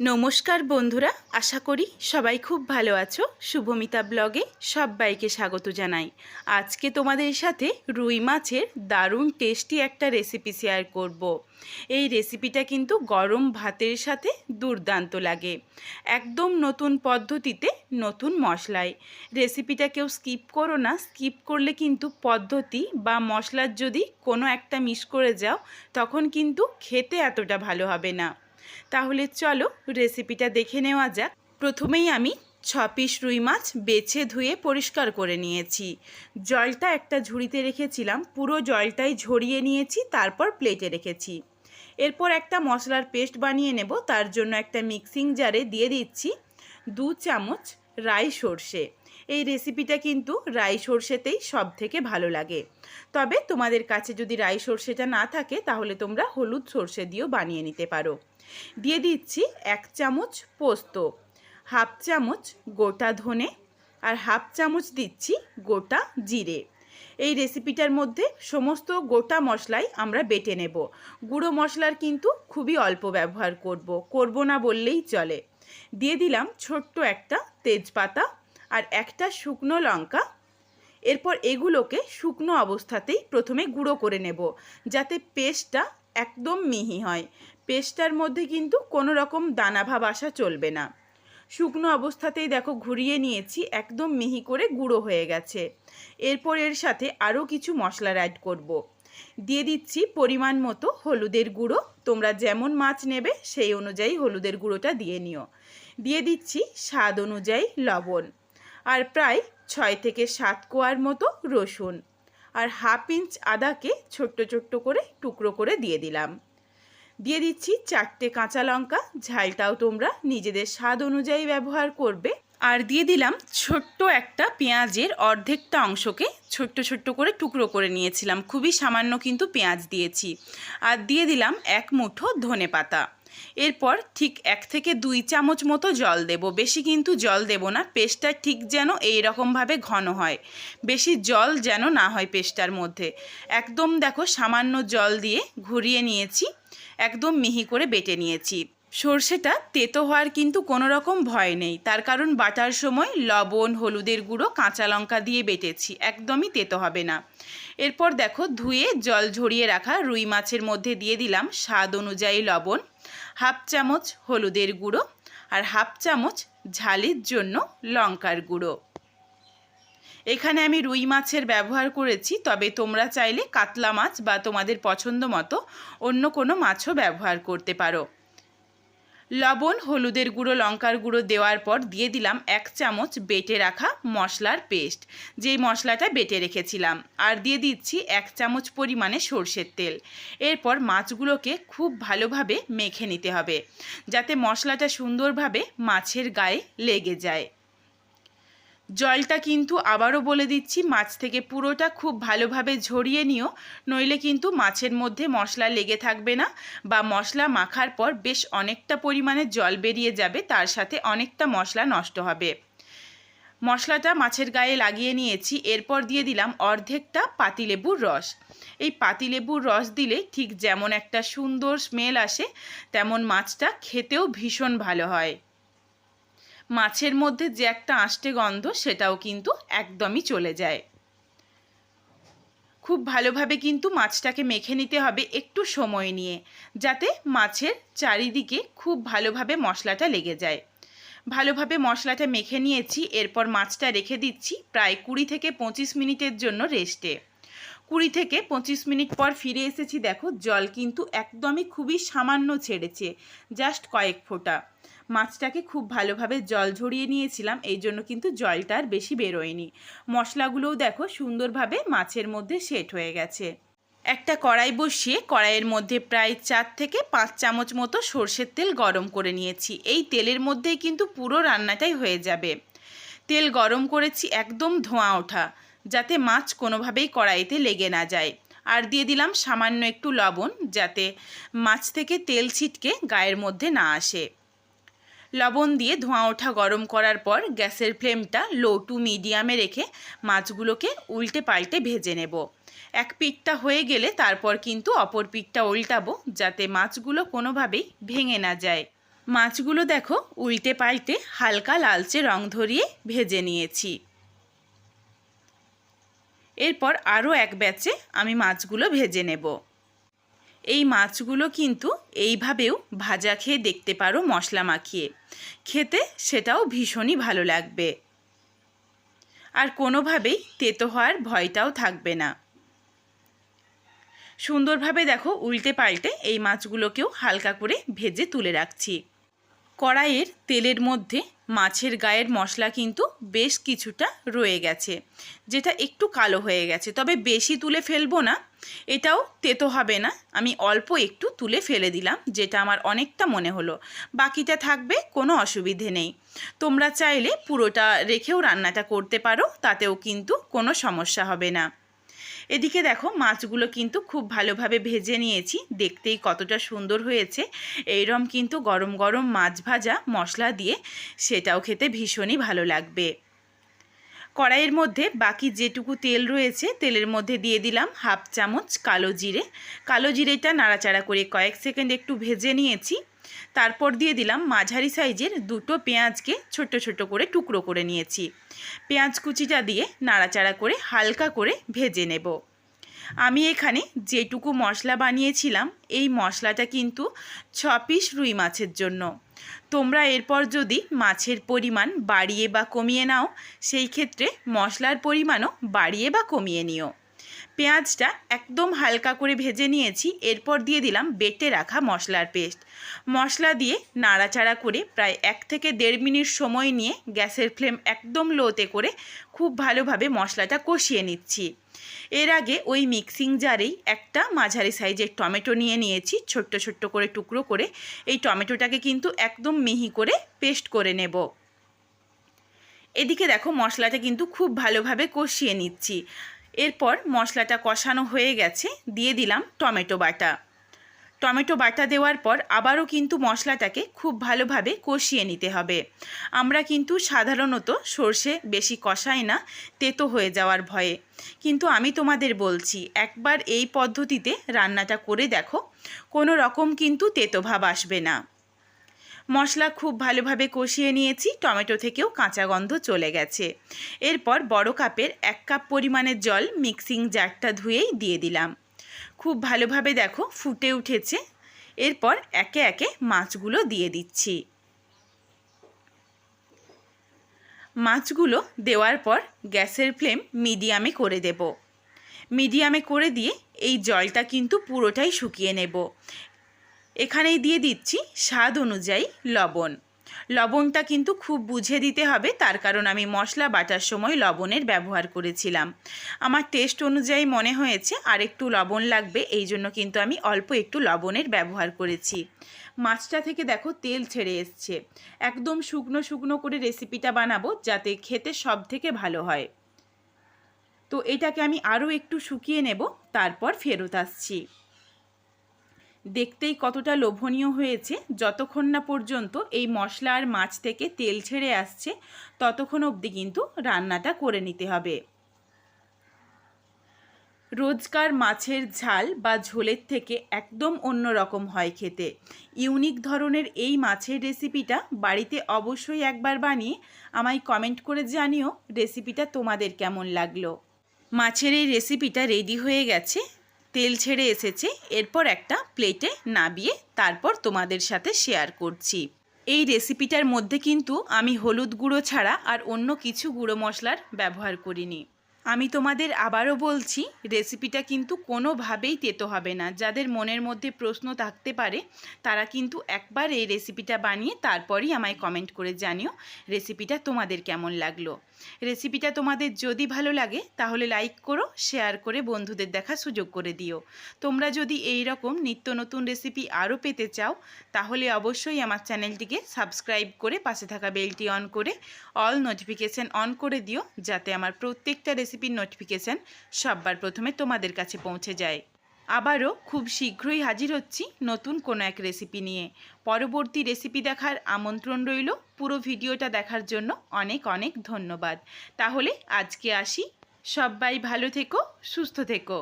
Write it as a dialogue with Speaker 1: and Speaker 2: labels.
Speaker 1: নমস্কার বন্ধুরা, আশা করি সবাই খুব ভালো আছো। শুভমিতা ব্লগে সবাইকে স্বাগত জানাই। আজকে তোমাদের সাথে রুই মাছের দারুণ টেস্টি একটা রেসিপি শেয়ার করব। এই রেসিপিটা কিন্তু গরম ভাতের সাথে দুর্দান্ত লাগে। একদম নতুন পদ্ধতিতে, নতুন মশলায়। রেসিপিটা কেউ স্কিপ করো না স্কিপ করলে কিন্তু পদ্ধতি বা মশলার যদি কোনো একটা মিস করে যাও, তখন কিন্তু খেতে এতটা ভালো হবে না। তাহলে চলো রেসিপিটা দেখে নেওয়া যাক। প্রথমেই আমি ছ পিস রুই মাছ বেছে ধুয়ে পরিষ্কার করে নিয়েছি। জলটা একটা ঝুড়িতে রেখেছিলাম, পুরো জলটাই ঝরিয়ে নিয়েছি, তারপর প্লেটে রেখেছি। এরপর একটা মশলার পেস্ট বানিয়ে নেব, তার জন্য একটা মিক্সিং জারে দিয়ে দিচ্ছি দু চামচ রাই সর্ষে। এই রেসিপিটা কিন্তু রাই সর্ষেতেই সব থেকে ভালো লাগে। তবে তোমাদের কাছে যদি রাই সর্ষেটা না থাকে, তাহলে তোমরা হলুদ সর্ষে দিয়েও বানিয়ে নিতে পারো। দিয়ে দিচ্ছি এক চামচ পোস্ত, হাফ চামচ গোটা ধনে আর হাফ চামচ দিচ্ছি গোটা জিরে। এই রেসিপিটার মধ্যে সমস্ত গোটা মশলাই আমরা বেটে নেব। গুঁড়ো মশলার কিন্তু খুবই অল্প ব্যবহার করব করব না বললেই চলে। দিয়ে দিলাম ছোট্ট একটা তেজপাতা আর একটা শুকনো লঙ্কা। এরপর এগুলোকে শুকনো অবস্থাতেই প্রথমে গুঁড়ো করে নেব, যাতে পেস্টটা একদম মিহি হয়। পেস্টটার মধ্যে কিন্তু কোনো রকম দানাভাব আসা চলবে না। শুকনো অবস্থাতেই দেখো ঘুরিয়ে নিয়েছি, একদম মিহি করে গুঁড়ো হয়ে গেছে। এরপর এর সাথে আরও কিছু মশলার অ্যাড করব। দিয়ে দিচ্ছি পরিমাণ মতো হলুদের গুঁড়ো। তোমরা যেমন মাছ নেবে সেই অনুযায়ী হলুদের গুঁড়োটা দিয়ে নিও। দিয়ে দিচ্ছি স্বাদ অনুযায়ী লবণ আর প্রায় ছয় থেকে সাত কোয়ার মতো রসুন। আর হাফ ইঞ্চ আদাকে ছোট্ট ছোট্ট করে টুকরো করে দিয়ে দিলাম। দিয়ে দিচ্ছি চারটে কাঁচা লঙ্কা, ঝালটাও তোমরা নিজেদের স্বাদ অনুযায়ী ব্যবহার করবে। আর দিয়ে দিলাম ছোট্ট একটা পেঁয়াজের অর্ধেকটা অংশকে ছোট্ট ছোট্ট করে টুকরো করে নিয়েছিলাম, খুবই সামান্য কিন্তু পেঁয়াজ দিয়েছি। আর দিয়ে দিলাম এক মুঠো ধনে পাতা। এরপর ঠিক এক থেকে দুই চামচ মতো জল দেব। বেশি কিন্তু জল দেব না, পেস্টটা ঠিক যেন এই রকমভাবে ঘন হয়। বেশি জল যেন না হয় পেস্টটার মধ্যে। একদম দেখো সামান্য জল দিয়ে ঘুরিয়ে নিয়েছি। একদম মিহি করে বেটে নিয়েছি। সর্ষেটা তেতো হওয়ার কিন্তু কোনো রকম ভয় নেই। তার কারণ বাটার সময় লবণ, হলুদের গুঁড়ো, কাঁচা লঙ্কা দিয়ে বেটেছি। একদমই তেতো হবে না। এরপর দেখো ধুয়ে জল ঝরিয়ে রাখা রুই মাছের মধ্যে দিয়ে দিলাম স্বাদ অনুযায়ী লবণ, হাফ চামচ হলুদের গুঁড়ো আর হাফ চামচ ঝালের জন্য লঙ্কার গুঁড়ো। এখানে আমি রুই মাছের ব্যবহার করেছি, তবে তোমরা চাইলে কাতলা মাছ বা তোমাদের পছন্দ মতো অন্য কোনো মাছও ব্যবহার করতে পারো। লবণ, হলুদের গুঁড়ো, লঙ্কার গুঁড়ো দেওয়ার পর দিয়ে দিলাম এক চামচ বেটে রাখা মশলার পেস্ট, যেই মশলাটা বেটে রেখেছিলাম। আর দিয়ে দিচ্ছি এক চামচ পরিমাণে সর্ষের তেল। এরপর মাছগুলোকে খুব ভালোভাবে মেখে নিতে হবে, যাতে মশলাটা সুন্দরভাবে মাছের গায়ে লেগে যায়। জলটা কিন্তু আবারও বলে দিচ্ছি, মাছ থেকে পুরোটা খুব ভালোভাবে ঝরিয়ে নিও, নইলে কিন্তু মাছের মধ্যে মশলা লেগে থাকবে না বা মশলা মাখার পর বেশ অনেকটা পরিমাণে জল বেরিয়ে যাবে, তার সাথে অনেকটা মশলা নষ্ট হবে। মশলাটা মাছের গায়ে লাগিয়ে নিয়েছি, এরপর দিয়ে দিলাম অর্ধেকটা পাতিলেবুর রস। এই পাতিলেবুর রস দিলে ঠিক যেমন একটা সুন্দর স্মেল আসে, তেমন মাছটা খেতেও ভীষণ ভালো হয়। মাছের মধ্যে যে একটা আষ্টে গন্ধ সেটাও কিন্তু একদমই চলে যায়। খুব ভালোভাবে কিন্তু মাছটাকে মেখে নিতে হবে একটু সময় নিয়ে, যাতে মাছের চারিদিকে খুব ভালোভাবে মশলাটা লেগে যায়। ভালোভাবে মশলাটা মেখে নিয়েছি, এরপর মাছটা রেখে দিচ্ছি প্রায় কুড়ি থেকে পঁচিশ মিনিটের জন্য রেস্টে। কুড়ি থেকে পঁচিশ মিনিট পর ফিরে এসেছি, দেখো জল কিন্তু একদমই খুবই সামান্য ছেড়েছে, জাস্ট কয়েক ফোঁটা। মাছটাকে খুব ভালোভাবে জল ঝরিয়ে নিয়েছিলাম, এই জন্য কিন্তু জলটা আর বেশি বেরোয়নি। মশলাগুলোও দেখো সুন্দরভাবে মাছের মধ্যে সেট হয়ে গেছে। একটা কড়াই বসিয়ে কড়াইয়ের মধ্যে প্রায় চার থেকে পাঁচ চামচ মতো সর্ষের তেল গরম করে নিয়েছি। এই তেলের মধ্যেই কিন্তু পুরো রান্নাটাই হয়ে যাবে। তেল গরম করেছি একদম ধোঁয়া ওঠা, যাতে মাছ কোনোভাবেই কড়াইতে লেগে না যায়। আর দিয়ে দিলাম সামান্য একটু লবণ, যাতে মাছ থেকে তেল ছিটকে গায়ের মধ্যে না আসে। লবণ দিয়ে ধোঁয়া ওঠা গরম করার পর গ্যাসের ফ্লেমটা লো টু মিডিয়ামে রেখে মাছগুলোকে উল্টে পাল্টে ভেজে নেব। এক পিঠটা হয়ে গেলে তারপর কিন্তু অপর পিঠটা উল্টাবো যাতে মাছগুলো কোনোভাবেই ভেঙে না যায়। মাছগুলো দেখো উল্টে পাল্টে হালকা লালচে রং ধরিয়ে ভেজে নিয়েছি। এরপর আরও এক ব্যাচে আমি মাছগুলো ভেজে নেব। এই মাছগুলো কিন্তু এইভাবেও ভাজা খেয়ে দেখতে পারো মশলা মাখিয়ে। খেতে সেটাও ভীষণই ভালো লাগবে। আর কোনোভাবেই তেতো হওয়ার ভয়টাও থাকবে না। সুন্দরভাবে দেখো উল্টে পাল্টে এই মাছগুলোকেও হালকা করে ভেজে তুলে রাখছি। কড়াইয়ের তেলের মধ্যে মাছের গায়ের মশলা কিন্তু বেশ কিছুটা রয়ে গেছে, যেটা একটু কালো হয়ে গেছে। তবে বেশি তুলে ফেলব না, এটাও তেতো হবে না। আমি অল্প একটু তুলে ফেলে দিলাম, যেটা আমার অনেকটা মনে হলো। বাকিটা থাকবে, কোনো অসুবিধে নেই। তোমরা চাইলে পুরোটা রেখেও রান্নাটা করতে পারো, তাতেও কিন্তু কোনো সমস্যা হবে না। এদিকে দেখো মাছগুলো কিন্তু খুব ভালোভাবে ভেজে নিয়েছি। দেখতেই কতটা সুন্দর হয়েছে। এইরম কিন্তু গরম গরম মাছ ভাজা মশলা দিয়ে সেটাও খেতে ভীষণই ভালো লাগবে। কড়াইয়ের মধ্যে বাকি যেটুকু তেল রয়েছে, তেলের মধ্যে দিয়ে দিলাম হাফ চামচ কালো জিরে। কালো জিরেটা নাড়াচাড়া করে কয়েক সেকেন্ড একটু ভেজে নিয়েছি। তারপর দিয়ে দিলাম মাঝারি সাইজের দুটো পেঁয়াজকে ছোট ছোট করে টুকরো করে নিয়েছি। পেঁয়াজ কুচিটা দিয়ে নাড়াচাড়া করে হালকা করে ভেজে নেব। আমি এখানে যেটুকু মশলা বানিয়েছিলাম, এই মশলাটা কিন্তু ছ পিস রুই মাছের জন্য। তোমরা এরপর যদি মাছের পরিমাণ বাড়িয়ে বা কমিয়ে নাও, সেই ক্ষেত্রে মশলার পরিমাণও বাড়িয়ে বা কমিয়ে নিও। পেঁয়াজটা একদম হালকা করে ভেজে নিয়েছি, এরপর দিয়ে দিলাম বেটে রাখা মশলার পেস্ট। মশলা দিয়ে নাড়াচাড়া করে প্রায় এক থেকে দেড় মিনিট সময় নিয়ে গ্যাসের ফ্লেম একদম লোতে করে খুব ভালোভাবে মশলাটা কষিয়ে নিচ্ছি। এর আগে ওই মিক্সিং জারেই একটা মাঝারি সাইজের টমেটো নিয়ে নিয়েছি, ছোট্ট ছোট্ট করে টুকরো করে। এই টমেটোটাকে কিন্তু একদম মিহি করে পেস্ট করে নেব। এদিকে দেখো মশলাটা কিন্তু খুব ভালোভাবে কষিয়ে নিচ্ছি। এরপর মশলাটা কষানো হয়ে গেছে, দিয়ে দিলাম টমেটো বাটা। টমেটো বাটা দেওয়ার পর আবারও কিন্তু মশলাটাকে খুব ভালোভাবে কষিয়ে নিতে হবে। আমরা কিন্তু সাধারণত সর্ষে বেশি কষাই না, তেতো হয়ে যাওয়ার ভয়ে। কিন্তু আমি তোমাদের বলছি, একবার এই পদ্ধতিতে রান্নাটা করে দেখো, কোনো রকম কিন্তু তেতো ভাব আসবে না। মশলা খুব ভালোভাবে কষিয়ে নিয়েছি, টমেটো থেকেও কাঁচা গন্ধ চলে গেছে। এরপর বড় কাপের এক কাপ পরিমাণের জল মিক্সিং জারটা ধুয়েই দিয়ে দিলাম। খুব ভালোভাবে দেখো ফুটে উঠেছে। এরপর একে একে মাছগুলো দিয়ে দিচ্ছি। মাছগুলো দেওয়ার পর গ্যাসের ফ্লেম মিডিয়ামে করে দেব। মিডিয়ামে করে দিয়ে এই জলটা কিন্তু পুরোটাই শুকিয়ে নেব। এখানেই দিয়ে দিচ্ছি স্বাদ অনুযায়ী লবণ। লবণটা কিন্তু খুব বুঝে দিতে হবে, তার কারণ আমি মশলা বাটার সময় লবণের ব্যবহার করেছিলাম। আমার টেস্ট অনুযায়ী মনে হয়েছে আর একটু লবণ লাগবে, এই জন্য কিন্তু আমি অল্প একটু লবণের ব্যবহার করেছি। মাছটা থেকে দেখো তেল ছেড়ে এসছে। একদম শুকনো শুকনো করে রেসিপিটা বানাবো, যাতে খেতে সব থেকে ভালো হয়। তো এটাকে আমি আরও একটু শুকিয়ে নেব, তারপর ফেরত আসছি। দেখতেই কতটা লোভনীয় হয়েছে। যতক্ষণ না পর্যন্ত এই মশলা আর মাছ থেকে তেল ছেড়ে আসছে, ততক্ষণ অবধি কিন্তু রান্নাটা করে নিতে হবে। রোজকার মাছের ঝাল বা ঝোলের থেকে একদম অন্য রকম হয় খেতে। ইউনিক ধরনের এই মাছের রেসিপিটা বাড়িতে অবশ্যই একবার বানিয়ে আমায় কমেন্ট করে জানিও, রেসিপিটা তোমাদের কেমন লাগল? মাছের এই রেসিপিটা রেডি হয়ে গেছে। তেল ছেড়ে এসেছে, এরপর একটা প্লেটে নাবিয়ে তারপর তোমাদের সাথে শেয়ার করছি। এই রেসিপিটার মধ্যে কিন্তু আমি হলুদ গুঁড়ো ছাড়া আর অন্য কিছু গুঁড়ো মশলার ব্যবহার করিনি। আমি তোমাদের আবারও বলছি রেসিপিটা কিন্তু কোনোভাবেই তেতো হবে না। যাদের মনের মধ্যে প্রশ্ন থাকতে পারে, তারা কিন্তু একবার এই রেসিপিটা বানিয়ে তারপরই আমায় কমেন্ট করে জানিও রেসিপিটা তোমাদের কেমন লাগল। রেসিপিটা তোমাদের যদি ভালো লাগে, তাহলে লাইক করো শেয়ার করে বন্ধুদের দেখা সুযোগ করে দিও। তোমরা যদি এই রকম নিত্য নতুন রেসিপি আরও পেতে চাও, তাহলে অবশ্যই আমার চ্যানেলটিকে সাবস্ক্রাইব করে পাশে থাকা বেলটি অন করে অল নোটিফিকেশান অন করে দিও, যাতে আমার প্রত্যেকটা রেসিপির নোটিফিকেশান সববার প্রথমে তোমাদের কাছে পৌঁছে যায়। আবারও খুব শীঘ্রই হাজির হচ্ছি নতুন কোনো এক রেসিপি নিয়ে। পরবর্তী রেসিপি দেখার আমন্ত্রণ রইল। পুরো ভিডিওটা দেখার জন্য অনেক অনেক ধন্যবাদ। তাহলে আজকে আসি। সবাই ভালো থেকো, সুস্থ থেকো।